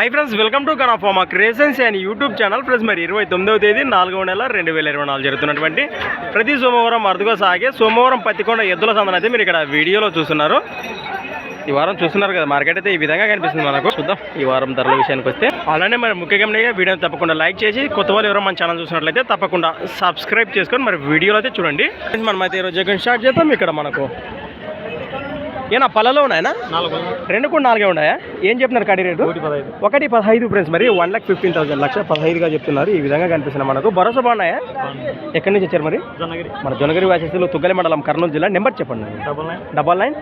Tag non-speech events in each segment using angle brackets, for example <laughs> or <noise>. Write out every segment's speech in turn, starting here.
High friends welcome to కనాఫామా creations and YouTube channel friends మరి ఇరవై తొమ్మిదవ తేదీ నాలుగవ నెల రెండు వేల ఇరవై నాలుగు జరుగుతున్నటువంటి ప్రతి సోమవారం అరుదుగా సాగే సోమవారం పత్తికొండ ఎద్దుల సందన అయితే మీరు ఇక్కడ వీడియోలో చూస్తున్నారు. ఈ వారం చూస్తున్నారు కదా మార్కెట్ అయితే ఈ విధంగా కనిపిస్తుంది మనకు. చూద్దాం ఈ వారం ధరల విషయానికి వస్తే. అలానే మరి ముఖ్యంగా వీడియోని తప్పకుండా లైక్ చేసి కొత్త వాళ్ళు ఎవరో మన ఛానల్ చూసినట్లయితే తప్పకుండా సబ్స్క్రైబ్ చేసుకొని మరి వీడియోలో అయితే చూడండి. మనం అయితే ఈరోజు స్టార్ట్ చేద్దాం? ఇక్కడ మనకు ఏనా పళ్ళలో ఉన్నాయనా రెండు కూడా నాలుగే ఉన్నాయా? ఏం చెప్తున్నారు కడి రేటు? ఒకటి పదహైదు. ఫ్రెండ్స్ మరి వన్ లాక్ ఫిఫ్టీన్ థౌసండ్ లక్ష పదహైదుగా చెప్తున్నారు. ఈ విధంగా కనిపిస్తుంది మనకు. భరోసా బాగున్నాయా? ఎక్కడి నుంచి వచ్చారు మరి? మన జొనగిరి వాసెస్లో తుగ్గలి మండలం కర్నూలు జిల్లా. నెంబర్ చెప్పండి. Double nine.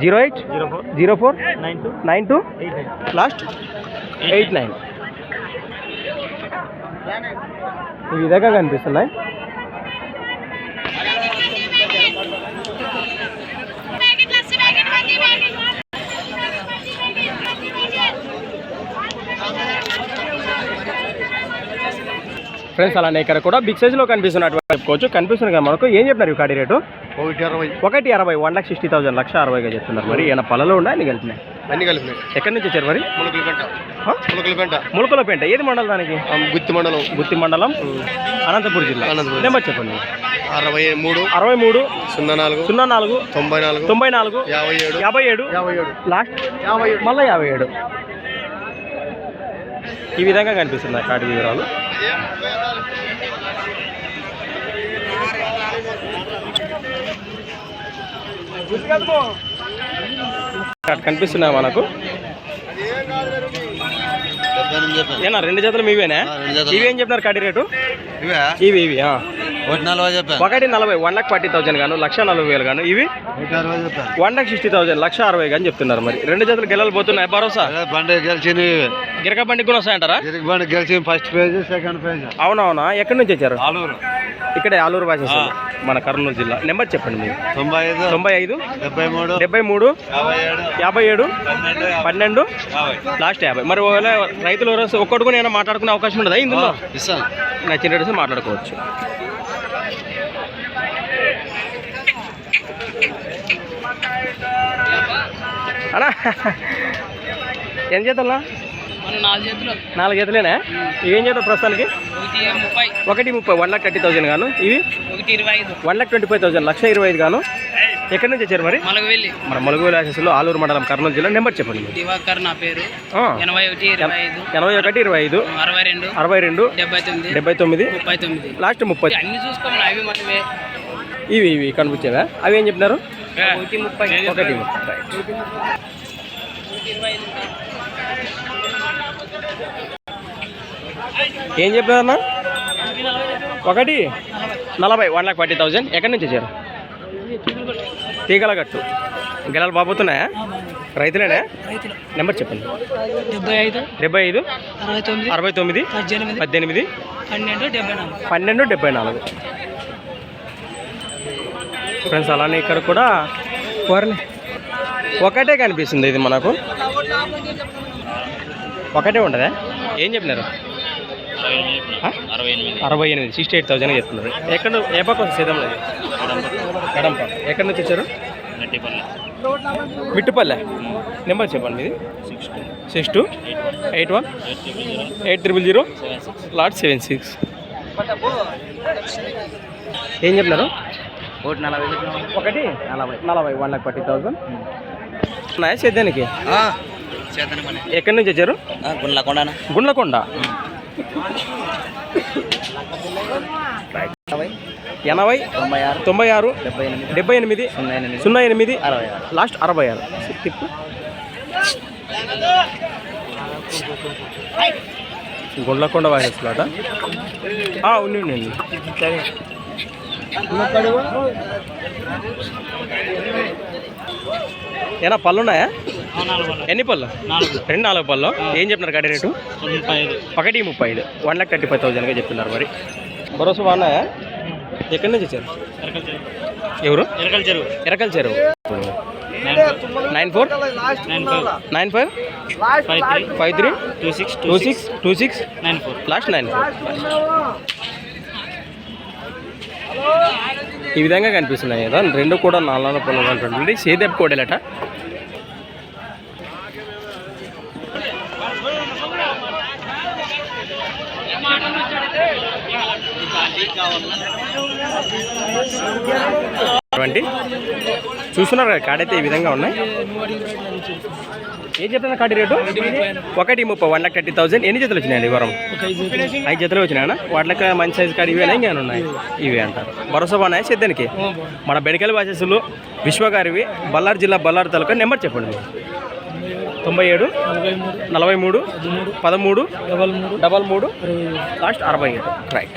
Zero eight. Zero four. Nine two. Last eight nine. ఈ విధంగా కనిపిస్తున్నాయి. ఫ్రెండ్స్ అలానే ఇక్కడ కూడా బిగ్ సైజ్లో కనిపిస్తున్నటువంటి చెప్పుకోవచ్చు కనిపిస్తుంది కదా మనకు. ఏం చెప్పినారు ఈ కాడి రేటు? ఒకటి అరవై. ఒకటి అరవై. వన్ లాక్ సిక్స్టీ థౌసండ్ లక్ష అరవైగా చెప్తున్నారు మరి. ఏమైనా పళ్ళలో ఉండా అన్ని కలిపినాయి? అన్ని కలిపినాయి. ఎక్కడి నుంచి వచ్చారు మరి? ములకల పెంట. ఆ? ములకల పెంట. ములకల పెంట. ఏది మండలం దానికి? గుత్తి మండలం. గుత్తి మండలం. అనంతపురం జిల్లా. అనంతపురం. నెంబర్ చెప్పండి. అరవై మూడు. అరవై మూడు. సున్నా నాలుగు. సున్నా నాలుగు. తొంభై నాలుగు. తొంభై నాలుగు. యాభై ఏడు. యాభై ఏడు. యాభై ఏడు. లాస్ట్. యాభై ఏడు. మళ్ళీ యాభై ఏడు. ఈ విధంగా కనిపిస్తుంది కాటి వివరాలు. కనిపిస్తున్నాయి మనకు ఏనా రెండు జతలు మీవేనా. ఇవి ఏం చెప్పినారు కడి రేటు ఇవే ఇవి ఇవి ఆ. ఒకటి నలభై చెప్పాను. ఒకటి నలభై వన్ లాక్ ఫార్టీ థౌసండ్ గాను లక్ష నలభై వేలు గాను ఇవి వన్ లాక్ సిక్స్టీ థౌసండ్ లక్ష అరవై గాని చెప్తున్నారు మరి. రెండు జతలు గెలలు పోతున్నాయి భరోసా? బండి గిరక బండికి కూడా వస్తాయంటారా తిరిగి బండి గెలిచింది ఫస్ట్ పేజ్ సెకండ్ పేజ్ అవునవునా? ఎక్కడి నుంచి వచ్చారు? ఆలూరు. ఇక్కడే ఆలూరు భాష మన కర్నూలు జిల్లా. నెంబర్ చెప్పండి మీరు. తొంభై ఐదు తొంభై ఐదు డెబ్బై మూడు డెబ్బై మూడు యాభై. ఏడు పన్నెండు లాస్ట్ యాభై. మరి ఒకవేళ రైతులు కూడా ఏమైనా మాట్లాడుకునే అవకాశం ఉండదా ఇందులో? నచ్చిన రేట్స్ మాట్లాడుకోవచ్చు. అన్నా ఏం చేద్దాం మనం నాలుగు చేతులు నాలుగు జతలేనా? ఇవేం చేద్దాం ప్రస్తుతానికి? ఒకటి ముప్పై. వన్ లాక్ థర్టీ థౌసండ్ గాను. ఇవి? One lakh twenty five thousand లక్ష ఇరవై ఐదు గాను. ఎక్కడి నుంచి వచ్చారు మరి? మన మలుగు ఆశస్సులో ఆలూరు మండలం కర్నూలు జిల్లా. నెంబర్ చెప్పండి. దివాకర్ నా పేరు. ఎనభై ఒకటి ఇరవై ఐదు. ఎనభై ఒకటి ఇరవై ఐదు. అరవై రెండు. అరవై రెండు. డెబ్బై తొమ్మిది. డెబ్బై తొమ్మిది. ముప్పై తొమ్మిది. లాస్ట్ ముప్పై. అన్ని చూసుకోమని అవి మనమే ఇవి ఇవి కనిపించేవా? అవి ఏం చెప్పినారు ఒకటి ముప్పై ఒకటి ముప్పై. ఏం చెప్పారన్నా ఒకటి? నలభై వన్ లాక్ ఫార్టీ థౌజండ్. ఎక్కడి నుంచి వచ్చారు? తీగల గట్టు గెలాలు బాబోతున్నాయా? రైతులేనా? రైతులు. నెంబర్ చెప్పండి. డెబ్బై ఐదు. డెబ్బై ఐదు? అరవై తొమ్మిది. అరవై తొమ్మిది? పద్దెనిమిది. పద్దెనిమిది? పన్నెండు డెబ్బై నాలుగు. పన్నెండు డెబ్బై నాలుగు. ఫ్రెండ్స్ అలానే ఇక్కడ కూడా వరలే ఒకటే కనిపిస్తుంది ఇది మనకు. ఒకటే ఉంటుందా? ఏం చెప్పినారు? అరవై ఎనిమిది. సిక్స్టీ ఎయిట్ థౌసండ్ చెప్తున్నారు. ఎక్కడ ఏ పక్క వస్తుంది సీతం లేదు ఎడంప ఎక్కడి నుంచి వచ్చారు? మిట్టుపల్లె నెంబర్ చెప్పండి మీది. Six two. Eight one. Eight triple zero. Last seven six. ఏం చెప్పినారు? ఒకటి నలభై ఒకటి? నలభై. నలభై వన్ లాక్ ఫార్టీ థౌసండ్ ఉన్నాయా సేద్యానికి ఎక్కడి నుంచి వచ్చారు? గుండ్లకొండ గుండ్లకొండ. ఎనభై తొంభై ఆరు. తొంభై ఆరు డెబ్బై ఎనిమిది. డెబ్బై ఎనిమిది సున్నా ఎనిమిది. సున్నా ఎనిమిది అరవై ఆరు. లాస్ట్ అరవై ఆరు. గుండ్లకొండ వాసేసులాట ఉండి ఉండండి ఏనా పళ్ళు ఉన్నాయా ఎన్ని పళ్ళు? రెండు నాలుగు పళ్ళు. ఏం చెప్తున్నారు కడి రేటు? ఒకటి ముప్పై ఐదు. వన్ లాక్ థర్టీ ఫైవ్ థౌసండ్గా చెప్తున్నారు మరి. భరోసా బాగున్నాయా? ఎక్కడి నుంచి వచ్చారు? ఎవరు? ఎరకల చెరువు. ఎరకల చెరువు. Nine four. Nine five. Nine five? Five three. Five three? Two six two six two six? Nine four. Last nine four. ఈ విధంగా కనిపిస్తున్నాయి. కదా రెండు కూడా నాలుగు పొందినటువంటి సేదప్ కోడలట. చూస్తున్నారు కదా కాడైతే ఈ విధంగా ఉన్నాయి. ఏం చెప్తున్నా కాడి రేటు? ఒకటి ముప్పై వన్ లాక్ థర్టీ థౌసండ్ ఎన్ని జతలు వచ్చినాయండి వారం? ఐదు జతలు వచ్చినాయనా? వాటికి మంచి సైజు కాడి ఇవేనా ఇంకేమైనా ఉన్నాయి? ఇవే అంటారు. భరోసా బాగున్నాయి సిద్ధానికి? మన బెడికల్ వాసెస్లు విశ్వగారివి బళ్ళారి జిల్లా బళ్ళారి తాలూకా నెంబర్ చెప్పండి తొంభై ఏడు నలభై మూడు పదమూడు డబల్ మూడు లాస్ట్ అరవై ఏడు. రైట్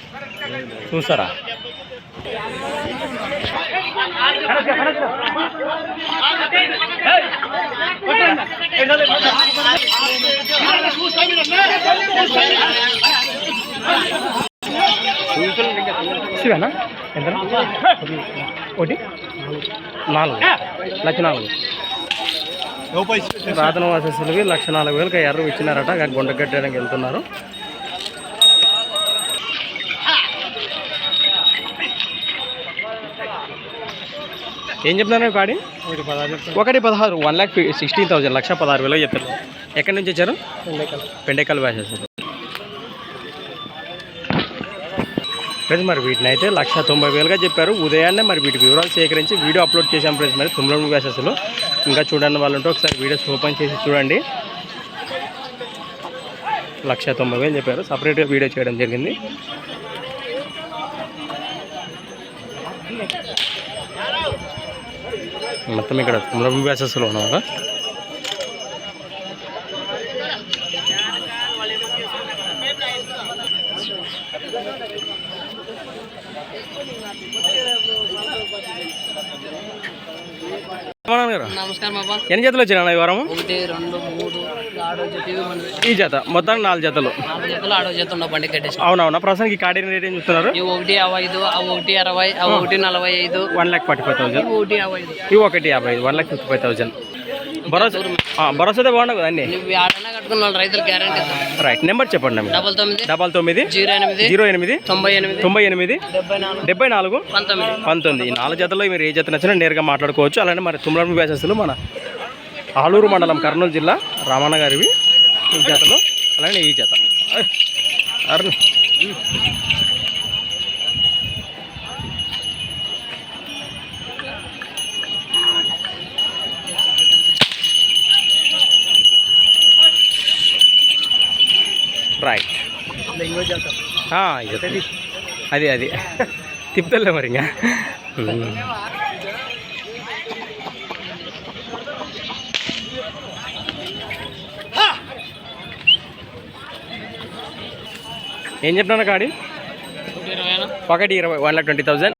చూసారా? శివేనా? ఎంత ఒకటి? నాలుగు. లక్ష నాలుగు. రాతన వాసస్సులకి లక్ష నాలుగు వేలకి ఎర్ర ఇచ్చినారట గుండ కట్టడానికి వెళ్తున్నారు. ఏం చెప్తున్నారు కాడి ఒకటి పదహారు వన్ ల్యాక్ సిక్స్టీన్ థౌసండ్ లక్ష పదహారు వేలు చెప్తారు. ఎక్కడి నుంచి వచ్చారు? పెండేకల్. వ్యాసెస్ ఫ్రెండ్స్ మరి వీటిని అయితే లక్ష తొంభై వేలుగా చెప్పారు. ఉదయాన్నే మరి వీటి వివరాలు సేకరించి వీడియో అప్లోడ్ చేశాం ఫ్రెండ్స్. మరి తుమ్లం వ్యాసెస్లో ఇంకా చూడండి వాళ్ళు ఉంటే ఒకసారి వీడియోస్ ఓపెన్ చేసి చూడండి. లక్ష తొంభై వేలు చెప్పారు. సపరేట్గా వీడియో చేయడం జరిగింది. మొత్తం ఇక్కడ తుమ్లం వ్యాసెస్లో ఉన్నాం కదా రమణాన్న గారు నమస్కారం బాబా. ఎన్ని జతలు వచ్చినా ఈ వారం ఒకటి రెండు మూడు ఈ జత మొత్తం నాలుగు జతలు. నాలుగు జతలు ఆడో జత ఉన్న బండి కట్టేసి అవునవునా? ప్రస్తుతానికి కాడి రేట్ ఏం చూస్తున్నారు ఇవి ఒకటి యాభై ఐదు ఒకటి అరవై ఒకటి నలభై ఐదు. One lakh forty five thousand ఒకటి యాభై ఐదు. ఇవి ఒకటి యాభై ఐదు one lakh fifty five thousand భరోసా భరోసా అయితే బాగుండవు కదండి రైతులు గ్యారంటీ రైట్ నెంబర్ చెప్పండి. డబల్ తొమ్మిది డబల్ తొమ్మిది జీరో ఎనిమిది జీరో ఎనిమిది తొంభై ఎనిమిది తొంభై ఎనిమిది డెబ్బై నాలుగు పంతొమ్మిది. పంతొమ్మిది. ఈ నాలుగు జతల్లో మీరు ఏ జత నచ్చినా నేరుగా మాట్లాడుకోవచ్చు. అలానే మరి తుమ్మలం వ్యాసస్సులు మన ఆలూరు మండలం కర్నూలు జిల్లా రామన్న గారివి. ఈ జతలో అలానే ఈ జత. ఐ, రైట్ అది అది. తిప్పుతలే మరి ఇంకా. ఏం చెప్తున్నా కాడి? ఒకటి ఇరవై వన్ లాక్ ట్వంటీ థౌజండ్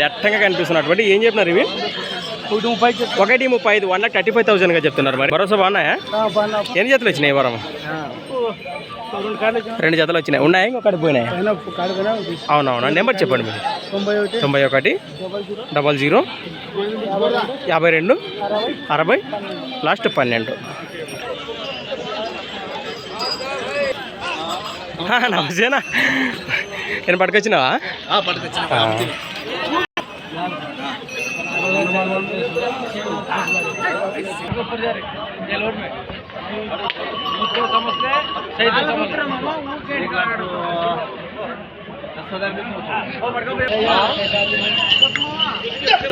దట్టంగా కనిపిస్తున్నటువంటి ఏం చెప్తున్నారు ఇవి? ఒకటి ముప్పై ఐదు వన్ లాక్ థర్టీ ఫైవ్ థౌసండ్గా చెప్తున్నారు మరి. భరోసా బాగున్నాయా? ఎన్ని జతలు వచ్చినాయి ఈ వారం? రెండు జతలు వచ్చినాయి. ఉన్నాయా? ఇంకొకటి పోయినాయి? అవునవునా. నెంబర్ చెప్పండి మీరు. తొంభై ఒకటి. డబల్ జీరో. యాభై రెండు అరవై. లాస్ట్ పన్నెండు. ఆ, నమస్తేనా? నేను పట్టుకొచ్చినావా?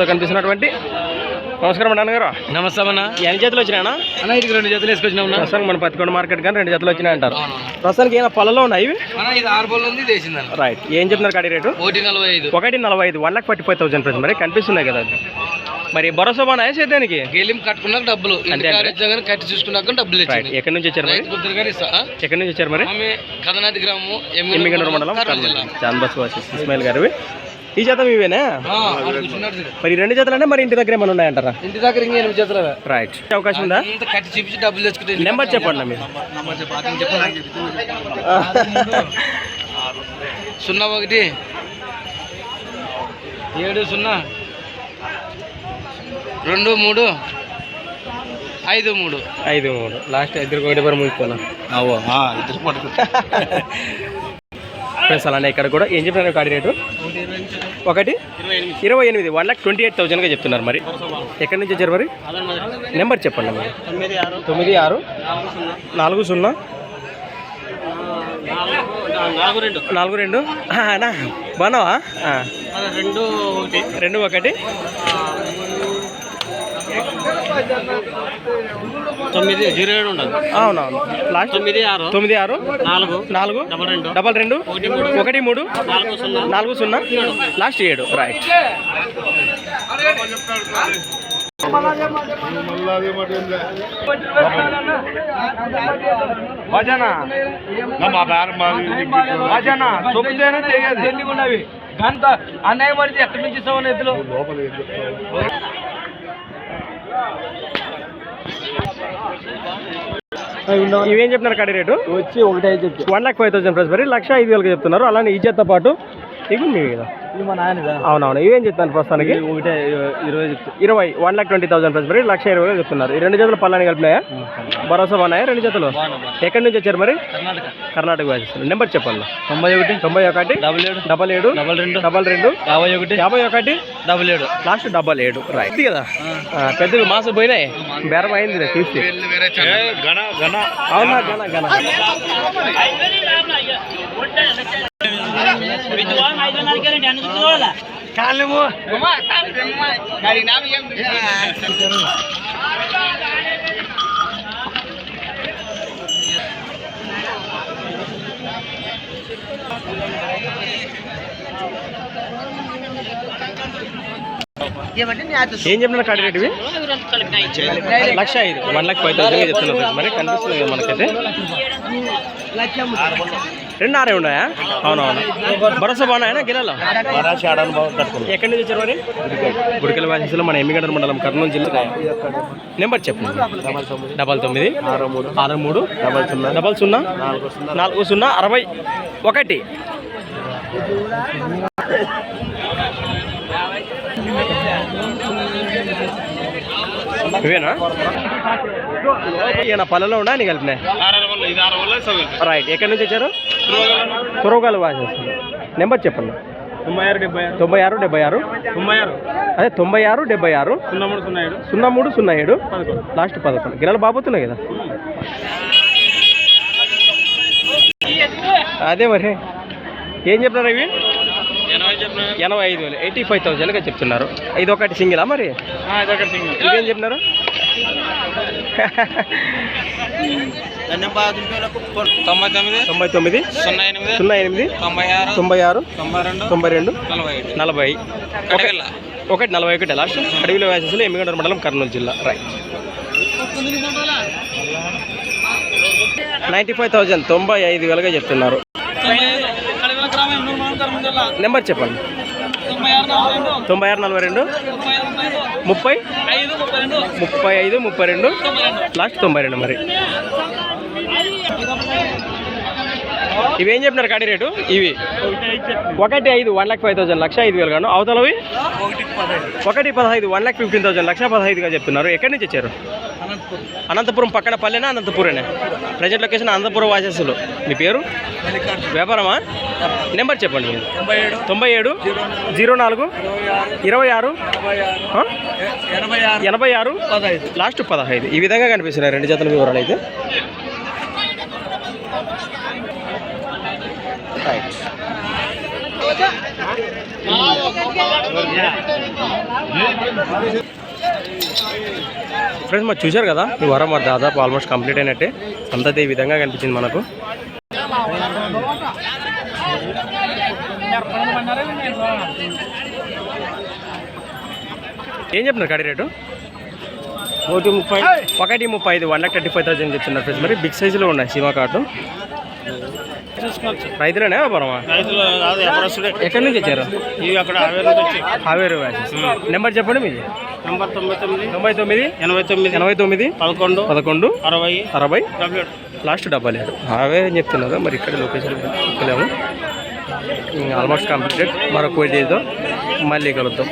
కనిపిస్తున్నటువంటి నమస్కారం అండి అన్నగారు నమస్తే అన్న. ఎన్ని జతలు వచ్చినాయనా అన్న రెండు జతలు వేసుకొచ్చినా ఉన్నా ప్రస్తుతానికి మన పత్తికొండ మార్కెట్ కానీ రెండు జతలు వచ్చినాయి అంటారు ప్రస్తుతానికి ఏమైనా పొలంలో ఉన్నాయి ఇవి? అన్న ఇది ఆరు బోల్ ఉంది వేసిందన్న రైట్ ఏం చెప్తున్నారు కాడి రేటు? ఒకటి నలభై ఐదు. ఒకటి నలభై ఐదు. One lakh forty five thousand మరి కనిపిస్తున్నాయి కదా అది మరి భరోసా బాగా సేద్యానికి గేలిం కట్టుకున్నాక డబ్బులు? ఇచ్చాగానే కట్టి చూసుకున్నాక డబ్బులు ఎక్కడి నుంచి వచ్చారు మరి? ఎక్కడి నుంచి వచ్చారు మరి? ఆమె కదనాది గ్రామం ఎమ్మిగనూరు మండలం చాంద్ బస్ ఇస్మాయిల్ గారు ఈ జాతం ఇవేనా. మరి రెండు జతలనే మరి ఇంటి దగ్గర ఏమైనా ఉన్నాయంటారా? ఇంటి దగ్గర ఇంకా ఎనిమిది చేతులు రైట్ అవకాశం ఉందా? కట్టి చూపించి డబ్బులు తెచ్చుకుంటే నెంబర్ చెప్పండి మీరు. <laughs> సున్నా ఒకటి. ఏడు సున్నా. రెండు మూడు ఐదు మూడు. ఐదు మూడు. లాస్ట్ ఇద్దరు ఒకటి పని ముగిపోనా? ఇద్దరు ఫ్రెండ్స్ అలానే ఇక్కడ కూడా ఏం చెప్పినారు కాడి రేటు? ఒకటి? ఇరవై ఎనిమిది. వన్ లాక్ ట్వంటీ ఎయిట్ థౌసండ్గా చెప్తున్నారు మరి. ఎక్కడి నుంచి వచ్చారు మరి? నెంబర్ చెప్పండి మరి. తొమ్మిది ఆరు. నాలుగు సున్నా. నాలుగు రెండు. బాగున్నావా? రెండు ఒకటి. తొమ్మిది జీరో ఏడు ఉండదు అవునవును. లాస్ట్? తొమ్మిది ఆరు. తొమ్మిది ఆరు? నాలుగు. నాలుగు? డబల్ రెండు. డబల్ రెండు? ఒకటి మూడు. ఒకటి మూడు? నాలుగు సున్నా. నాలుగు సున్నా? లాస్ట్ ఏడు. రైట్ గంట అన్నయ్య పడితే ఎక్కడి నుంచి ఇస్తామని ఎద్దులు ఇవేం చెప్తున్నారు కడి రేటు? వచ్చి ఒకటి ఐదు చెప్పి. One lakh five thousand price మరి లక్ష ఐదు వేలకు చెప్తున్నారు. అలానే ఈ చేత్తో పాటు ఇవి మీవి కదా. మా నాయనదా అవునవును. ఇవేం చెప్తాను ప్రస్తుతానికి? ఒకటే ఇరవై ఇరవై one lakh twenty thousand price మరి లక్ష ఇరవై వేలు చెప్తున్నారు. ఈ రెండు జతలు పల్లాని కలిపినాయా? భరోసా బాగున్నాయా రెండు జతలు ఎక్కడి నుంచి వచ్చారు మరి? కర్ణాటక. నెంబర్ చెప్పండి. తొంభై ఒకటి తొంభై ఒకటి డబుల్ ఏడు డబల్ ఏడు డబల్ రెండు డబల్ రెండు యాభై ఒకటి యాభై ఒకటి డబుల్ ఏడు. లాస్ట్ డబల్ ఏడు. రైట్ కదా? పెద్దవి మాసం పోయినాయి? బేరం అయింది చూసి. అవునా గన గన ఏం చెప్పిన కార్డు రేటు లక్ష ఐదు. వన్ లాక్ ఫైవ్ థౌసండ్ చెప్తున్నారు మరి కనిపిస్తుంది మనకైతే. రెండు ఆరే ఉన్నాయా? అవునవును. భరోసా బాగున్నాయా? గిలాలో ఎక్కడి నుంచి వచ్చారు మరి? గుడికల వాసిలో మన ఎమ్మిగడ్డ మండలం కర్నూలు జిల్లా. నెంబర్ చెప్పండి డబల్ తొమ్మిది ఆరు మూడు డబల్ సున్నా డబల్ సున్నా నాలుగు సున్నా అరవై ఒకటి. ఇవేనా? ఈయన పల్లెలో ఉన్నా నీ కలిపినాయి రైట్ ఎక్కడి నుంచి వచ్చారు? తురవగాలు వాసేస్తారు నెంబర్ చెప్పండి. తొంభై ఆరు డెబ్బై ఆరు తొంభై ఆరు డెబ్బై ఆరు తొంభై ఆరు అదే తొంభై ఆరు డెబ్బై ఆరు సున్నా మూడు సున్నా ఏడు సున్నా మూడు సున్నా ఏడు లాస్ట్ పదకొండు. గిరాలు బాబోతున్నాయి కదా? అదే మరి. ఏం చెప్తున్నారు ఇవి? ఎనభై ఐదు వేలు. ఎయిటీ ఫైవ్ థౌసండ్గా చెప్తున్నారు. ఇది ఒకటి సింగిలా మరి? ఇదేం చెప్పినారు <laughs> తొంభై తొమ్మిది తొంభై తొమ్మిది సున్నా ఎనిమిది సున్నా ఎనిమిది తొంభై ఆరు తొంభై ఆరు తొంభై రెండు తొంభై రెండు నలభై. ఒకటి నలభై ఒకటి లాస్ట్. అడవిలో వేసేసి ఎమ్మిగడ్డ మండలం కర్నూలు జిల్లా. రైట్ నైంటీ ఫైవ్ థౌజండ్ తొంభై ఐదు వేలుగా చెప్తున్నారు. నెంబర్ చెప్పండి. తొంభై ఆరు నలభై రెండు ముప్పై ముప్పై ఐదు ముప్పై రెండు. లాస్ట్ తొంభై రెండు మరి. ఇవేం చెప్పినారు కాడి రేటు? ఇవి. ఒకటి ఐదు వన్ లాక్ ఫైవ్ థౌసండ్ లక్ష ఐదు వేలు గాను అవతలవి? ఒకటి పదహైదు వన్ లాక్ ఫిఫ్టీన్ థౌసండ్ లక్ష పదహైదుగా చెప్తున్నారు. ఎక్కడి నుంచి వచ్చారు? అనంతపురం పక్కన పల్లెనా అనంతపురనే? ప్రజెంట్ లొకేషన్ అనంతపురం వాసస్సులు మీ పేరు? వ్యాపారమా? నెంబర్ చెప్పండి. మీరు తొంభై ఏడు జీరో నాలుగు ఇరవై ఆరు? ఎనభై ఆరు లాస్ట్ పదహైదు. ఈ విధంగా కనిపిస్తున్నాయి రెండు జతల వివరాలు అయితే రైట్ ఫ్రెండ్స్ మరి చూశారు కదా ఈ వారం మరి దాదాపు ఆల్మోస్ట్ కంప్లీట్ అయినట్టే. అంతతే ఈ విధంగా కనిపించింది మనకు. ఏం చెప్తున్నారు కడి రేటు? ఒకటి ముప్పై. ఒకటి ముప్పై ఐదు one lakh thirty five thousand చెప్తున్నారు ఫ్రెండ్స్ మరి బిగ్ సైజులో ఉన్నాయి సీమా కార్డు చూసుకోవచ్చు రైతులేనే వ్యాపారమా? రైతులు కాదు ఎక్కడి నుంచి వచ్చారు? ఇవి అక్కడ వచ్చి హావేరు నెంబర్ చెప్పండి మీది. నంబర్ తొంభై తొమ్మిది తొంభై తొమ్మిది ఎనభై తొమ్మిది ఎనభై తొమ్మిది పదకొండు పదకొండు అరవై అరవై డెబ్బై లాస్ట్ డబ్బా ఏడు. అవే అని చెప్తున్నారు? మరి ఇక్కడ లొకేషన్ చెప్పలేము. ఆల్మోస్ట్ కంప్లీటెడ్ మరొక వీడియోతో మళ్ళీ కలుద్దాం.